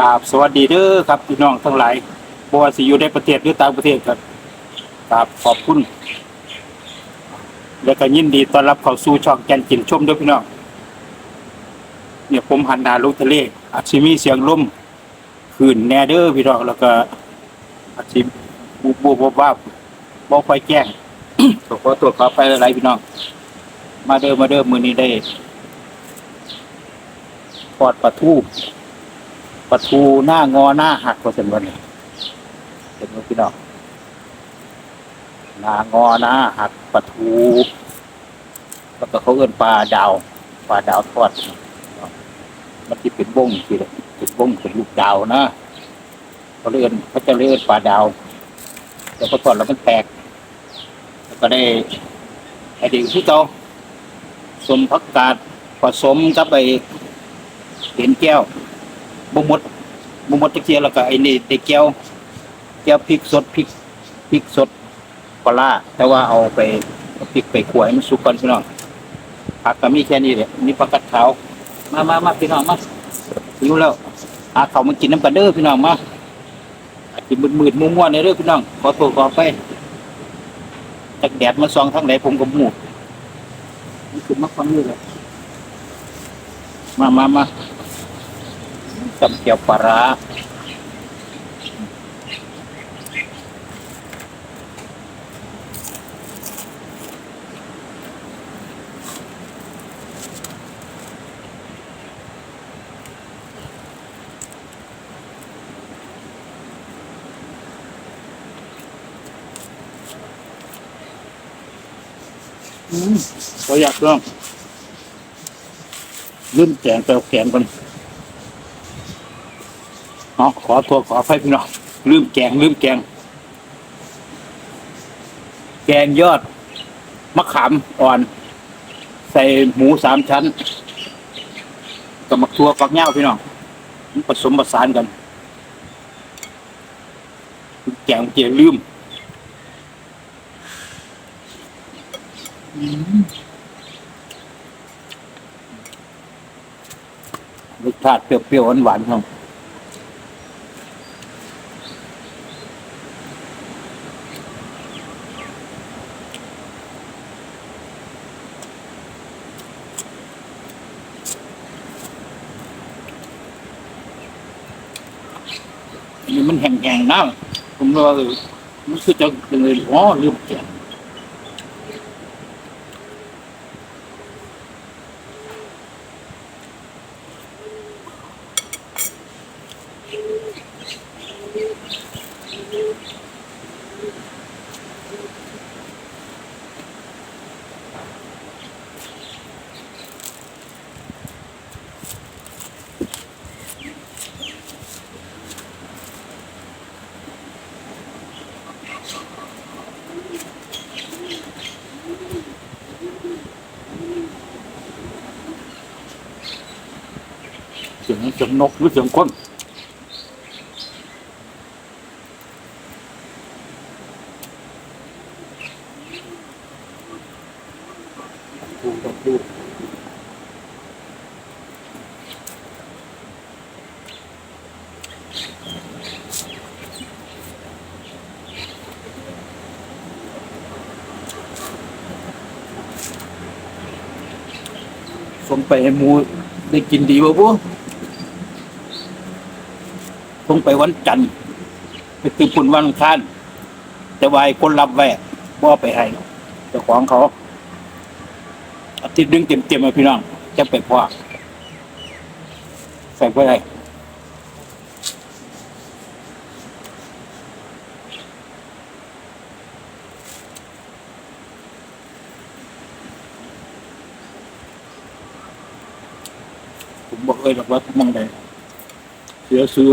ราบสวัสดีเด้อครับพี่น้องทั้งหลายบ่ว่าสิอยู่ในประเทศหรือต่างประเทศครับกราบขอบคุณ และก็ยินดีต้อนรับเข้าสู่ช่องแกนกินชมเด้วยพี่น้องเนี่ยผมหันนาลงทะเลอาจสิมีเสียงลมขึ้นแน่เด้อพี่น้องแล้วก็อาจสิบูบบูบว่าบบ่ค่อยแจ้งขอขอตัวขอไปหลายๆพี่น้อง มาเด้อมาเด้อมือนี้ได้ทอดปลาทู ปลาทูหน้างอหน้าหักว่าซั่นวันนี้เห็นบ่พี่น้องนางอนะหักปลาทูแล้วก็เขาเอิ้นปลาดาวปลาดาวทอดมันที่เป็นวงที่เป็นวงเป็นลูกดาวนะเขาเรียนเขาจะเรียกปลาดาวแล้วพอทอดแล้วมันแตกแล้วก็ได้ไอเด็กที่เขาสมพักกาดผสมกับไอเห็นแก้ว บุมดบุมดตะเกียแล้วก็ไอ้นี่ไอ้แก้วแก้วพริกสดพริกพริกสดปลาร้าแต่ว่าเอาไปพริกไปขวให้มันสุกก่อนพี่น้องผักก็มีแค่นี้แหละนี่ผักกัดขาวมามามาพี่น้องมาหิวแล้วหาเขามากินน้ำกันเด้อพี่น้องมาอาจจะมืดๆมัวๆในเด้องพี่น้องขอโทษขอไปจากแดดมาซองทั้งไหนผมก็หมูนี่คือมะฟังนี่เลยมามามา จำเกี่ยวปลาร้าอืมก็อยากลองลืมแกงไปเอาแกงก่อน เอาขอโทษขอไฟพี่น้องลืมแกงลืมแกง แกงยอด มะขามอ่อน ใส่หมูสามชั้นกับมะทัวฝักเง่าพี่น้องผสมผสานกัน แกงเจียลืมรสชาติเปรี้ยวๆหวานๆครับ นนี้มันแห้งๆนะผมว่าเออมันคือจะเป็นเลยอ๋อลืมแกงเสีย สียงนกหรือเสียงคนดูดูส่งไปให้หมูได้กินดีบ่พวกต้อ งไปวันจันทร์ไปตื่นปุ่นวันอังคารแต่วายคนรับแวะบ่ไปให้เจ้าของเขาอาทิตย์นึงเต็มเต็มๆเลยพี่น้อง จะไปพ่อใส่ไปได้ผมบอกเลยหรอกว่ามังไดเสียซื้อ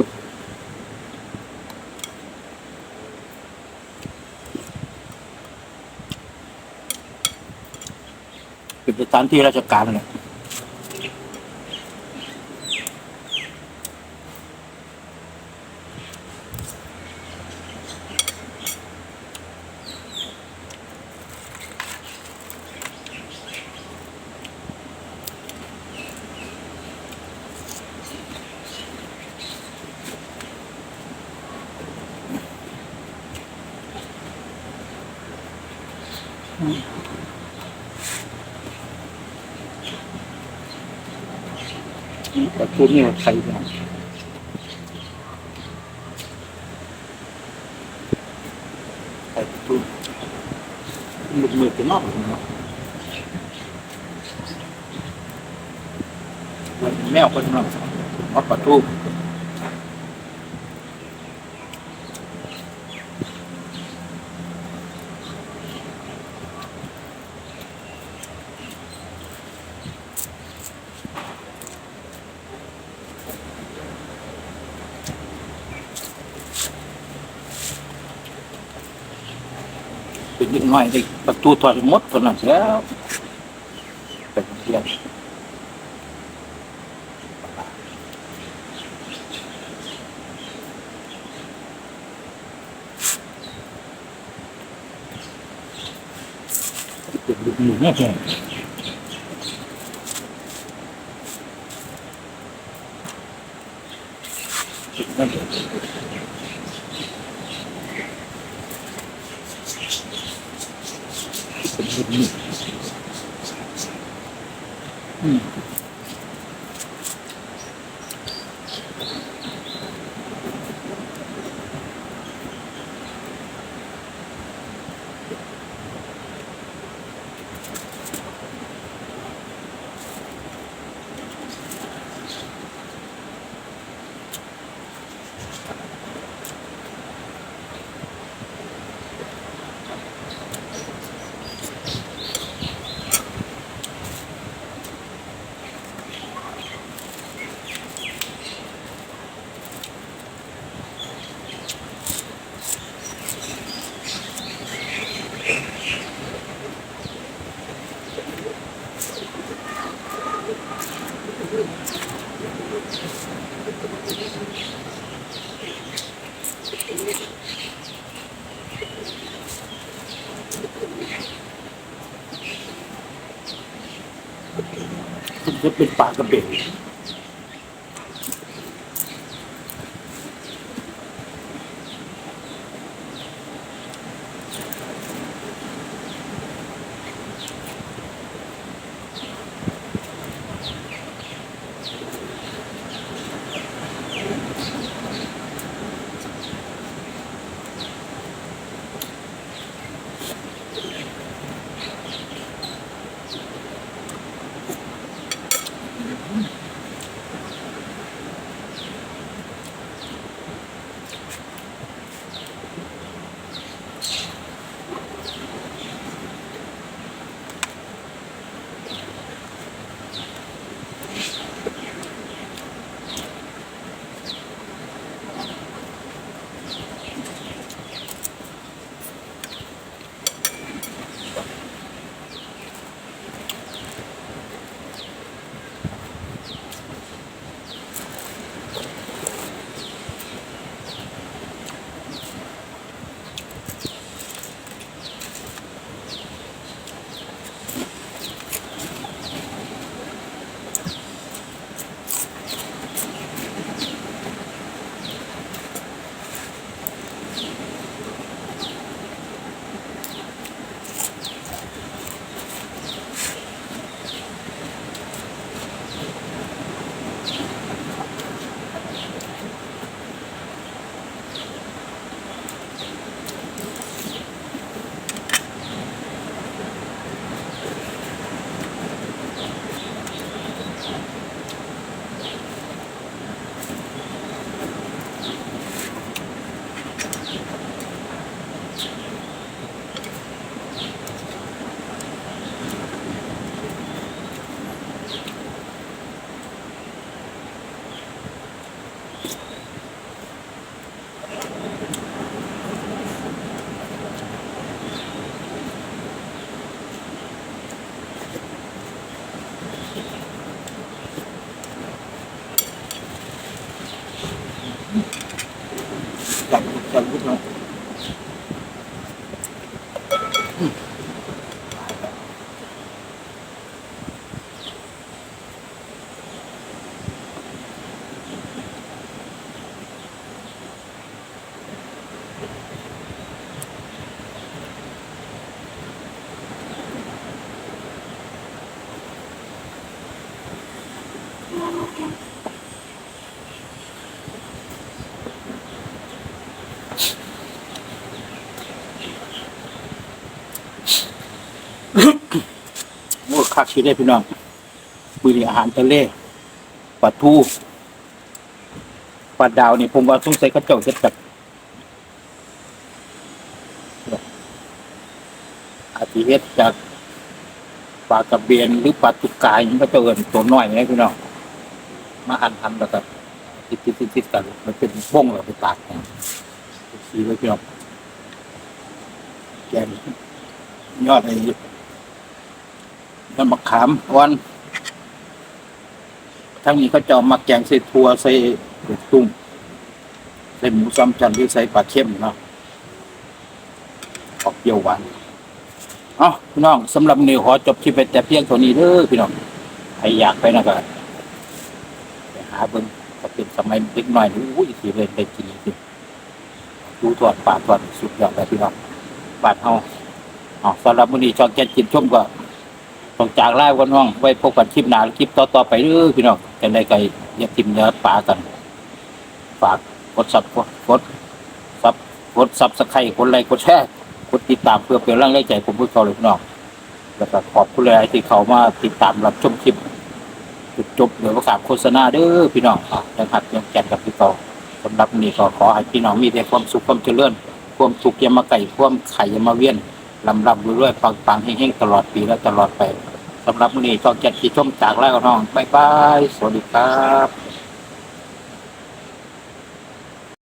ตานที่ราชการเนี่ย嗯。 ประตูนี่ใครเนี่ยใครประตูมืดมืดไปนอกเลยเนาะมันแมวคนนาะเอาประตูเป็นยังไงได้ประตู ถอดหมดตัวนั้นแล้วเป็นเพียงเป็นลูกมือแม่ มันจ คักชิได้พี่น้องบุรีอาหารทะเลปลาทูปลาดาวนี่ผมว่าสงสัยเขาเจ้าจะจับอาทิเฮ็ดจากปลากระเบียนหรือปลาตุกกายมันก็จะเอินตัวน้อยนะพี่น้องมาหั่นหั่นแล้วก็ติดติดติดติดกันมันเป็นบ้งแล้วไปากแห้งสีไว้พี่น้องแกงยอดไอ้ ยอดมะขามอ่อนทั้งนี้เขาจะเอามาแกงใส่ถั่วใส่ลูกตุ้งใส่หมูซ้ำจันหรือใส่ปลาเค็มเนาะออกเปรี้ยวหวานเอ้าพี่น้องสำหรับนิวขอจบคลิปไปแต่เพียงเท่านี้เด้อพี่น้องใครอยากไปนะก็ไปหาเบิ่งถ้าเป็นสมัยเด็กน้อยนี่อุ้ยสิเลยได้กินสิดูทอดปลาทอดสุดยอดเลยพี่น้องบาดเฮาอ๋อสำหรับมื้อนี้ช่องแกนกินชมก็ ต้องจากลาวันน้อง ไว้พบกันคลิปหน้าคลิปต่อๆไปเด้อพี่น้องจังได๋ก็อย่าทิมเนื้อปลากัน ฝากกดซับกดกดซับกดซับสไครต์กดไลค์กดแชร์กดติดตามเพื่อเป็นแรงใจผมพื่อเขาเลยพี่น้องแล้วก็ขอบคุณเลยที่เขามาติดตามรับชมคลิปจุดจบเดี๋ยวประกาศโฆษณาเด้อพี่น้องยังหัดยังแกนกับพี่เขาสำหรับนี้ก็ขอให้พี่น้องมีแต่ความสุขความเจริญความสุขยามาไก่ความไข่ยามาเวียนลำลำรวยๆปังๆเฮงๆตลอดปีและตลอดไป สำหรับวันนี้ช่องแกนที่ชมจากแล้วน้องบ๊ายบาย สวัสดีครับ